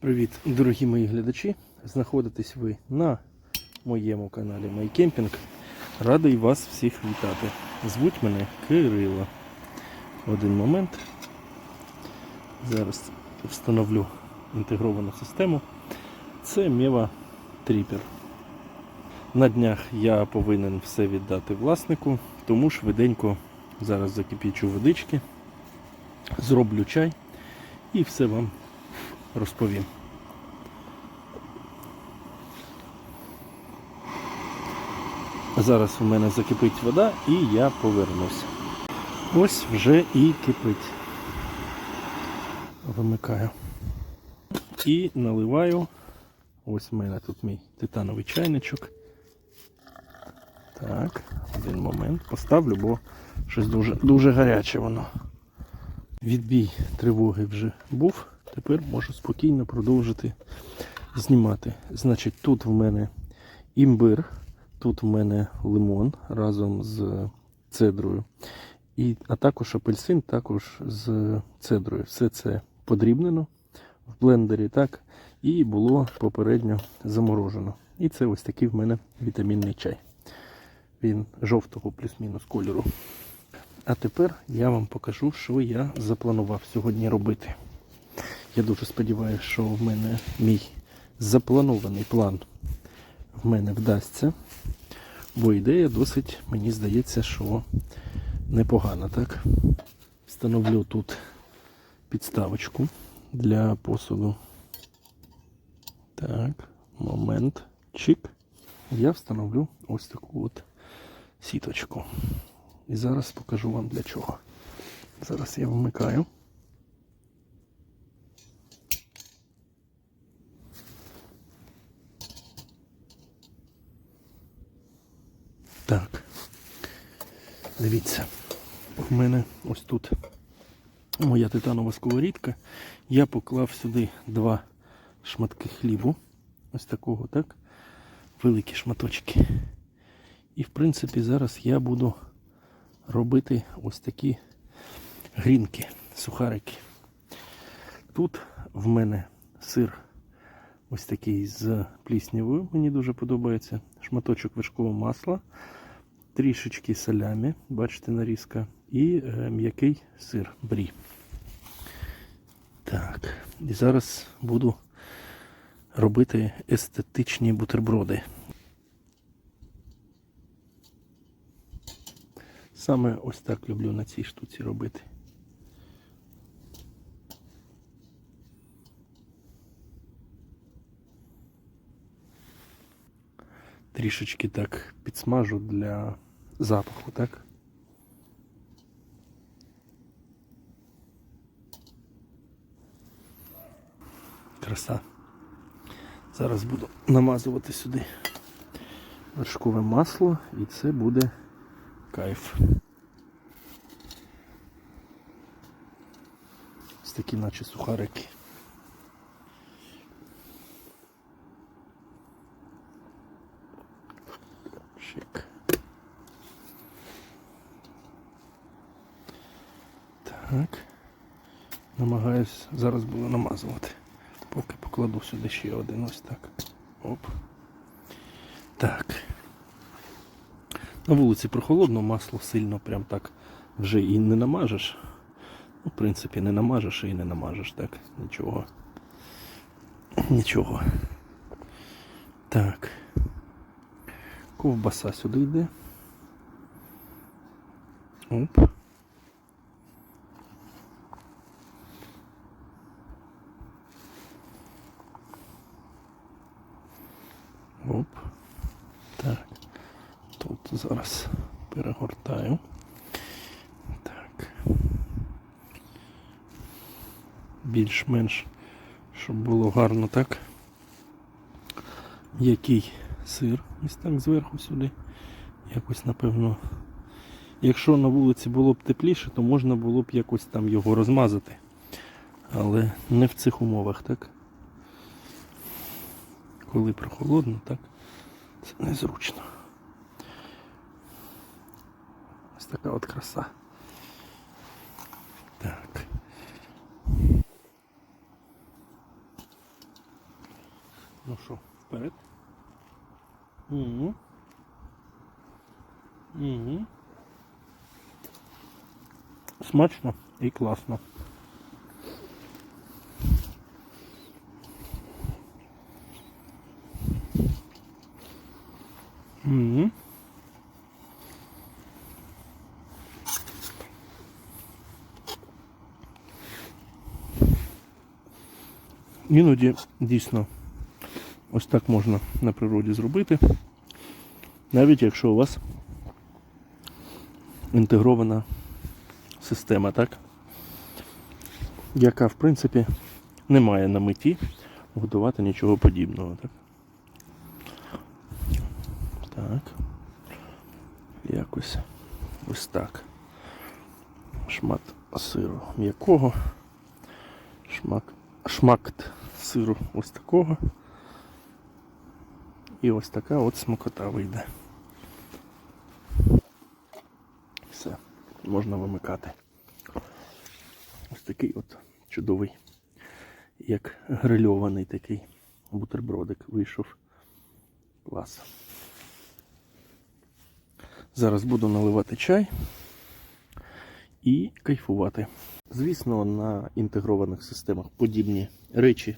Привіт, дорогі мої глядачі! Знаходитесь ви на моєму каналі MyCamping. Радий вас всіх вітати. Звуть мене Кирило. Один момент. Зараз встановлю інтегровану систему. Це Meva Tripper. На днях я повинен все віддати власнику, тому швиденько зараз закипічу водички, зроблю чай і все вам розповім. Зараз у мене закипить вода і я повернусь. Ось вже і кипить. Вимикаю. І наливаю. Ось у мене тут мій титановий чайничок. Так, один момент. Поставлю, бо щось дуже, дуже гаряче воно. Відбій тривоги вже був. Тепер можу спокійно продовжити знімати. Значить, тут в мене імбир, тут в мене лимон разом з цедрою. І, а також апельсин, також з цедрою. Все це подрібнено в блендері, так, і було попередньо заморожено. І це ось такий в мене вітамінний чай. Він жовтого плюс-мінус кольору. А тепер я вам покажу, що я запланував сьогодні робити. Я дуже сподіваюся, що в мене мій запланований план в мене вдасться. Бо ідея досить, мені здається, що непогана, так? Встановлю тут підставочку для посуду. Так, момент. Чик. Я встановлю ось таку от сіточку. І зараз покажу вам для чого. Зараз я вмикаю. Так. Дивіться, в мене ось тут моя титанова сковорідка. Я поклав сюди два шматки хлібу. Ось такого, так? Великі шматочки. І в принципі зараз я буду робити ось такі грінки, сухарики. Тут в мене сир ось такий з пліснявою, мені дуже подобається. Шматочок вершкового масла, трішечки салямі, бачите, нарізка, і е, м'який сир брі. Так, і зараз буду робити естетичні бутерброди. Саме ось так люблю на цій штуці робити. Трішечки так підсмажу для запаху, так? Краса. Зараз буду намазувати сюди вершкове масло і це буде Кайф. Ось такі наче сухарики. Шик. Так. Намагаюсь зараз було намазувати. Покладу сюди ще один ось так. Оп. Так. На вулиці прохолодно, масло сильно прям так вже і не намажеш. Ну, в принципі, не намажеш і не намажеш, так, нічого. Нічого. Так. Ковбаса сюди йде. Оп. Оп. Так. Тут зараз перегортаю. Так. Більш-менш, щоб було гарно так. Який сир ось так зверху сюди. Якось напевно. Якщо на вулиці було б тепліше, то можна було б якось там його розмазати. Але не в цих умовах, так? Коли прохолодно, так? Це незручно. Ось така от краса. Так. Ну що, вперед. Угу. Угу. Смачно і класно. Угу. Іноді дійсно ось так можна на природі зробити, навіть якщо у вас інтегрована система, так? Яка в принципі не має на меті готувати нічого подібного. Так. Так. Якось ось так. Шмат сиру м'якого. Шмак, шмакт сиру ось такого. І ось така от смакота вийде. Все, можна вимикати. Ось такий от чудовий, як грильований такий бутербродик вийшов. Клас. Зараз буду наливати чай і кайфувати. Звісно, на інтегрованих системах подібні речі,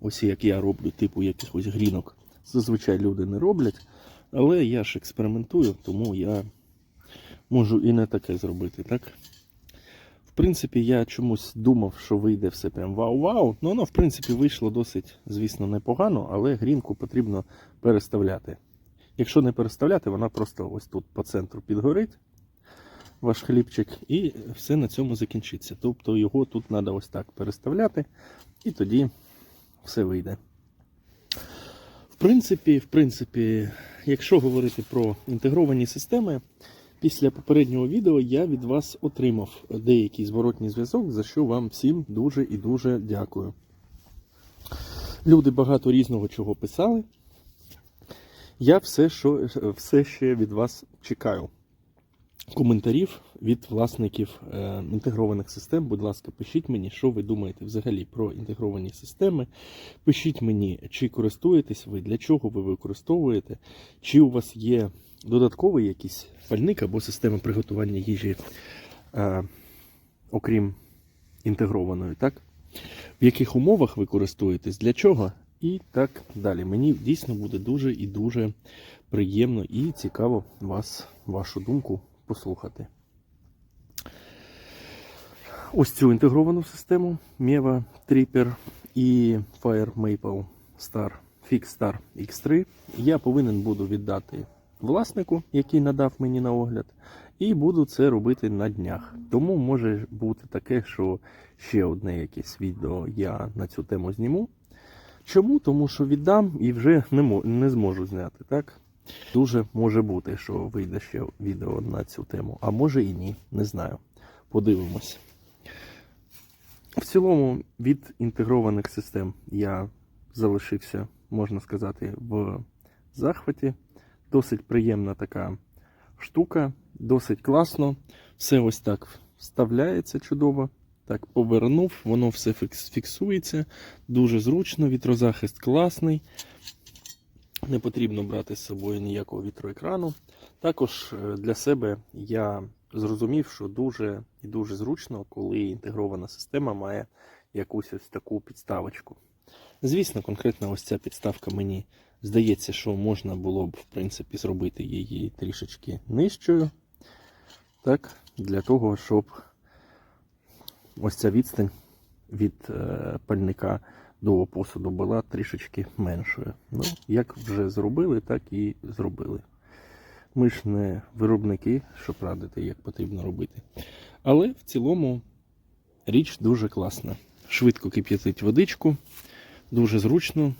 ось як я роблю, типу якихось грінок, зазвичай люди не роблять. Але я ж експериментую, тому я можу і не таке зробити, так? В принципі, я чомусь думав, що вийде все прям вау-вау. Ну, воно, в принципі, вийшло досить, звісно, непогано, але грінку потрібно переставляти. Якщо не переставляти, вона просто ось тут по центру підгорить, ваш хлібчик, і все на цьому закінчиться. Тобто його тут треба ось так переставляти, і тоді все вийде. В принципі, в принципі, якщо говорити про інтегровані системи, після попереднього відео я від вас отримав деякий зворотній зв'язок, за що вам всім дуже і дуже дякую. Люди багато різного чого писали. Я все, що, все ще від вас чекаю. Коментарів від власників е, інтегрованих систем. Будь ласка, пишіть мені, що ви думаєте взагалі про інтегровані системи. Пишіть мені, чи користуєтесь ви, для чого ви використовуєте, чи у вас є додатковий якийсь пальник або система приготування їжі, е, окрім інтегрованої, так? В яких умовах ви користуєтесь, для чого? І так далі. Мені дійсно буде дуже і дуже приємно і цікаво вас, вашу думку послухати. Ось цю інтегровану систему Meva Tripper і Fire Maple Star Fix Star X3 я повинен буду віддати власнику, який надав мені на огляд, і буду це робити на днях. Тому може бути таке, що ще одне якесь відео я на цю тему зніму. Чому? Тому що віддам і вже не, не зможу зняти, так? Дуже може бути, що вийде ще відео на цю тему, а може і ні, не знаю. Подивимось. В цілому, від інтегрованих систем я залишився, можна сказати, в захваті. Досить приємна така штука, досить класно. Все ось так вставляється чудово. Так, повернув, воно все фіксується. Дуже зручно, вітрозахист класний. Не потрібно брати з собою ніякого вітроекрану. Також е, для себе я зрозумів, що дуже і дуже зручно, коли інтегрована система має якусь ось таку підставочку. Звісно, конкретно ось ця підставка мені здається, що можна було б в принципі зробити її трішечки нижчою. Так, для того, щоб ось ця відстань від е, пальника до посуду була трішечки меншою. Ну, як вже зробили, так і зробили. Ми ж не виробники, щоб радити, як потрібно робити. Але в цілому річ дуже класна. Швидко кип'ятить водичку, дуже зручно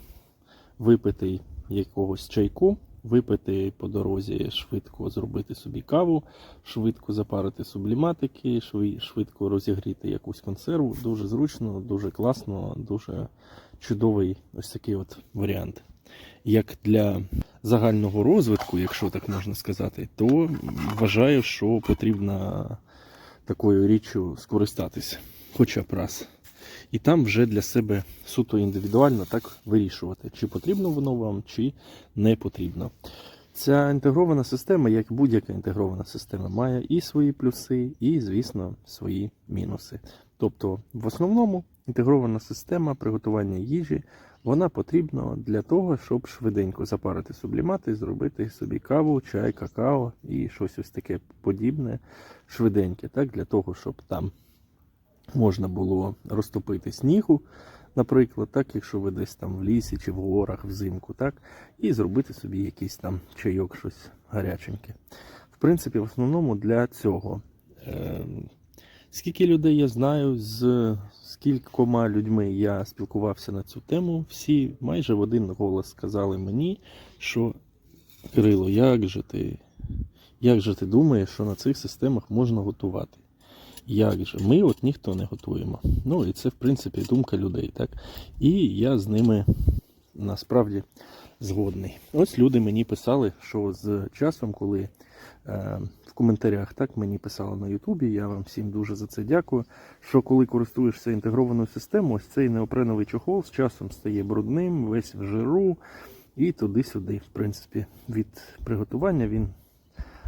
випити якогось чайку, випити по дорозі, швидко зробити собі каву, швидко запарити субліматики, швидко розігріти якусь консерву. Дуже зручно, дуже класно, дуже чудовий ось такий от варіант. Як для загального розвитку, якщо так можна сказати, то вважаю, що потрібно такою річчю скористатись хоча б раз. І там вже для себе суто індивідуально так вирішувати, чи потрібно воно вам, чи не потрібно. Ця інтегрована система, як будь-яка інтегрована система, має і свої плюси, і, звісно, свої мінуси. Тобто, в основному інтегрована система приготування їжі вона потрібна для того, щоб швиденько запарити сублімати, зробити собі каву, чай, какао і щось ось таке подібне, швиденьке, так, для того, щоб там можна було розтопити снігу, наприклад, так, якщо ви десь там в лісі чи в горах взимку, так, і зробити собі якийсь там чайок, щось гаряченьке. В принципі, в основному для цього. Ем, Скільки людей я знаю, з скількома людьми я спілкувався на цю тему, всі майже в один голос сказали мені, що Кирило, як же ти, як же ти думаєш, що на цих системах можна готувати? Як же? Ми от ніхто не готуємо. Ну і це, в принципі, думка людей, так? І я з ними насправді згодний. Ось люди мені писали, що з часом, коли е, в коментарях так мені писали на Ютубі, я вам всім дуже за це дякую. Що коли користуєшся інтегрованою системою, ось цей неопреновий чохол з часом стає брудним, весь в жиру і туди-сюди. В принципі, від приготування він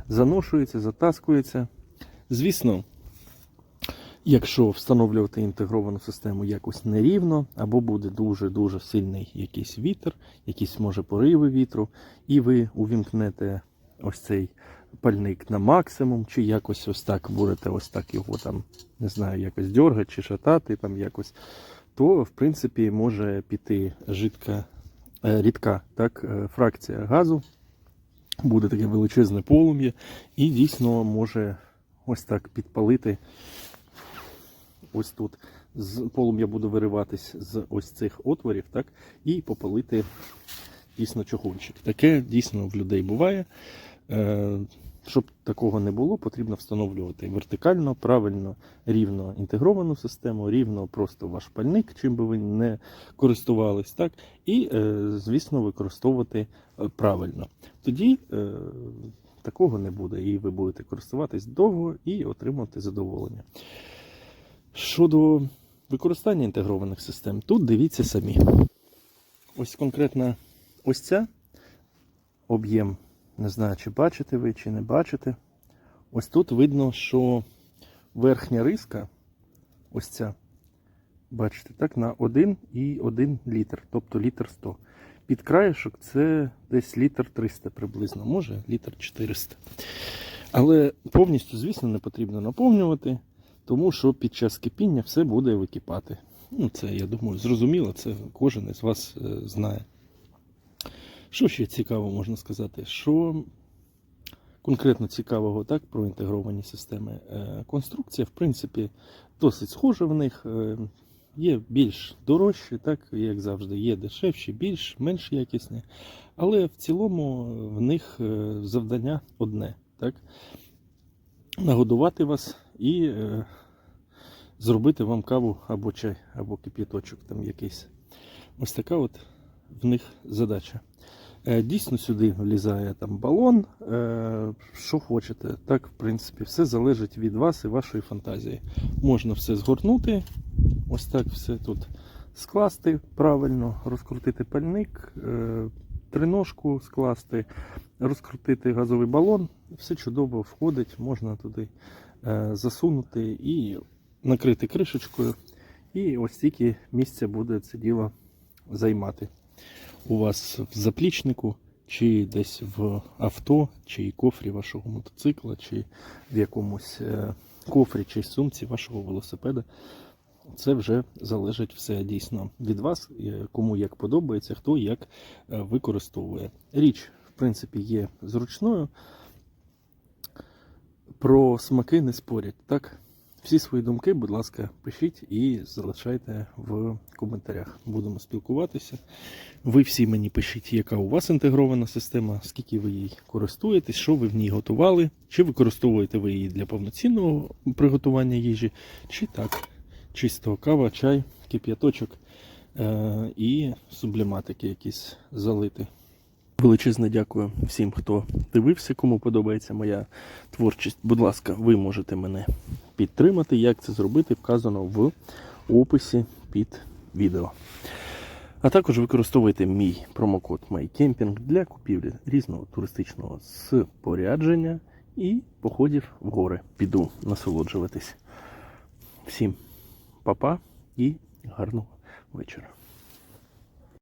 заношується, затаскується. Звісно, Якщо встановлювати інтегровану систему якось нерівно, або буде дуже-дуже сильний якийсь вітер, якісь може пориви вітру, і ви увімкнете ось цей пальник на максимум, чи якось ось так будете ось так його там, не знаю, якось дергати чи шатати там якось, то в принципі може піти жидка, е, рідка так, е, фракція газу, буде таке величезне полум'я, і дійсно може ось так підпалити ось тут з полум'я буде вириватись з ось цих отворів, так, і попалити дійсно чохольчик. Таке дійсно в людей буває. Е, щоб такого не було, потрібно встановлювати вертикально, правильно, рівно інтегровану систему, рівно просто ваш пальник, чим би ви не користувались, так, і, е, звісно, використовувати е, правильно. Тоді такого не буде, і ви будете користуватись довго і отримувати задоволення. Щодо використання інтегрованих систем, тут дивіться самі. Ось конкретно ось ця об'єм, не знаю, чи бачите ви, чи не бачите. Ось тут видно, що верхня риска, ось ця, бачите, так, на 1,1 літр, тобто літр 100. Під краєшок це десь літр 300 приблизно, може літр 400. Але повністю, звісно, не потрібно наповнювати. Тому що під час кипіння все буде википати. Ну, Це, я думаю, зрозуміло, це кожен із вас е, знає. Що ще цікаво можна сказати? Що конкретно цікавого так, про інтегровані системи? Е, Конструкція, в принципі, досить схожа в них. Е, Є більш дорожчі, так, як завжди, є дешевші, більш менш якісні. Але в цілому в них завдання одне. Так? Нагодувати вас і е, зробити вам каву або чай, або кип'яточок там якийсь. Ось така от в них задача. Е, дійсно сюди влізає там балон, е, що хочете. Так, в принципі, все залежить від вас і вашої фантазії. Можна все згорнути, ось так все тут скласти правильно, розкрутити пальник, е, триножку скласти, розкрутити газовий балон. Все чудово входить, можна туди е, засунути і накрити кришечкою. І ось стільки місця буде це діло займати у вас в заплічнику, чи десь в авто, чи кофрі вашого мотоцикла, чи в якомусь е, кофрі чи сумці вашого велосипеда. Це вже залежить все дійсно від вас, е, кому як подобається, хто як е, використовує. Річ, в принципі, є зручною. Про смаки не спорять. Так? Всі свої думки, будь ласка, пишіть і залишайте в коментарях. Будемо спілкуватися. Ви всі мені пишіть, яка у вас інтегрована система, скільки ви їй користуєтесь, що ви в ній готували, чи використовуєте ви її для повноцінного приготування їжі, чи так, чисто кава, чай, кип'яточок е- і субліматики якісь залити. Величезне дякую всім, хто дивився, кому подобається моя творчість. Будь ласка, ви можете мене підтримати. Як це зробити, вказано в описі під відео. А також використовуйте мій промокод MyCamping для купівлі різного туристичного спорядження і походів в гори. Піду насолоджуватись. Всім па-па і гарного вечора.